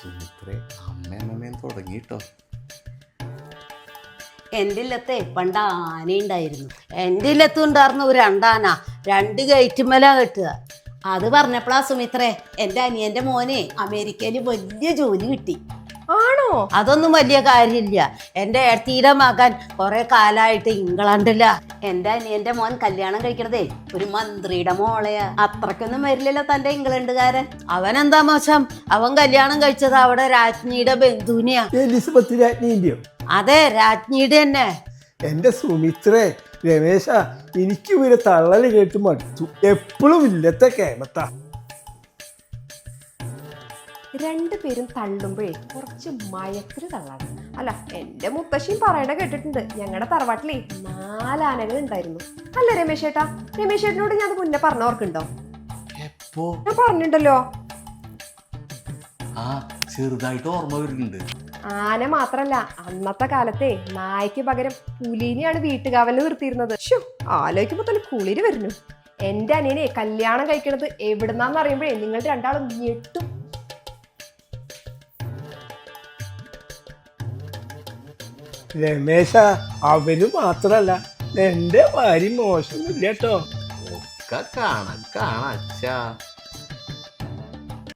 സുമിത്രേ തുടങ്ങി കേട്ടോ എന്റെ ഇല്ലത്തെ പണ്ട് ആനയുണ്ടായിരുന്നു എന്റെ ഇല്ലത്തും ഒരു രണ്ടാന. രണ്ട് കയറ്റുമല കെട്ടുക. അത് പറഞ്ഞപ്പോഴാ സുമിത്രേ എന്റെ അനിയന്റെ മോനെ അമേരിക്കയിൽ വലിയ ജോലി കിട്ടി. ആണോ അതൊന്നും വലിയ കാര്യമില്ല. എന്റെ തീരമാക്കാൻ മകൻ. കുറെ കാലായിട്ട് ഇംഗ്ലണ്ടില. എന്റെ അനിയന്റെ മോൻ കല്യാണം കഴിക്കണതേ ഒരു മന്ത്രിയുടെ മോളെയാ അത്രക്കൊന്നും വരില്ലല്ലോ തന്റെ ഇംഗ്ലണ്ടുകാരൻ. അവൻ എന്താ മോശം? അവൻ കല്യാണം കഴിച്ചത് അവിടെ രാജ്ഞിയുടെ ബന്ധുവിനെയാ. എലിസബത്ത് രാജ്ഞിന്റെയോ? അതെ രാജ്ഞിയുടെ തന്നെ. എന്റെ സുമിത്രേ രമേശ എനിക്ക് ഇവരെ തള്ളൽ കേട്ട് മടുത്തു. എപ്പോഴും ഇല്ലത്തെ കേമത്ത. രണ്ടുപേരും തള്ളുമ്പോഴേ കുറച്ച് മയത്തിൽ തള്ളാണ് അല്ല എന്റെ മുത്തശ്ശിയും പറയണ കേട്ടിട്ടുണ്ട്. ഞങ്ങളുടെ തറവാട്ടിലേ നാലാനകൾ ഉണ്ടായിരുന്നു. അല്ല രമേശ് ഏട്ടാ രമേശ് ഏട്ടനോട് ഞാൻ മുന്നേ പറഞ്ഞവർക്കുണ്ടോ? ഞാൻ പറഞ്ഞിട്ടുണ്ടല്ലോ ചെറുതായിട്ട് ഓർമ്മ വരുന്നുണ്ട്. ആന മാത്രല്ല അന്നത്തെ കാലത്തെ നായ്ക്ക് പകരം പുലിനെയാണ് വീട്ടുകാവലിൽ നിർത്തിയിരുന്നത്. ഷോ ആലോചിക്കുമ്പോ തന്നെ കുളിര് വരുന്നു. എന്റെ അനിയനെ കല്യാണം കഴിക്കണത് എവിടുന്നാന്ന് അറിയുമ്പോഴേ നിങ്ങൾ രണ്ടാളും ഞെട്ടും രമേശ അവന് മാത്രല്ല എന്റെ ഭാര്യ മോശമൊന്നുമില്ല കേട്ടോ. കാണാൻ കാണാ അച്ഛാ.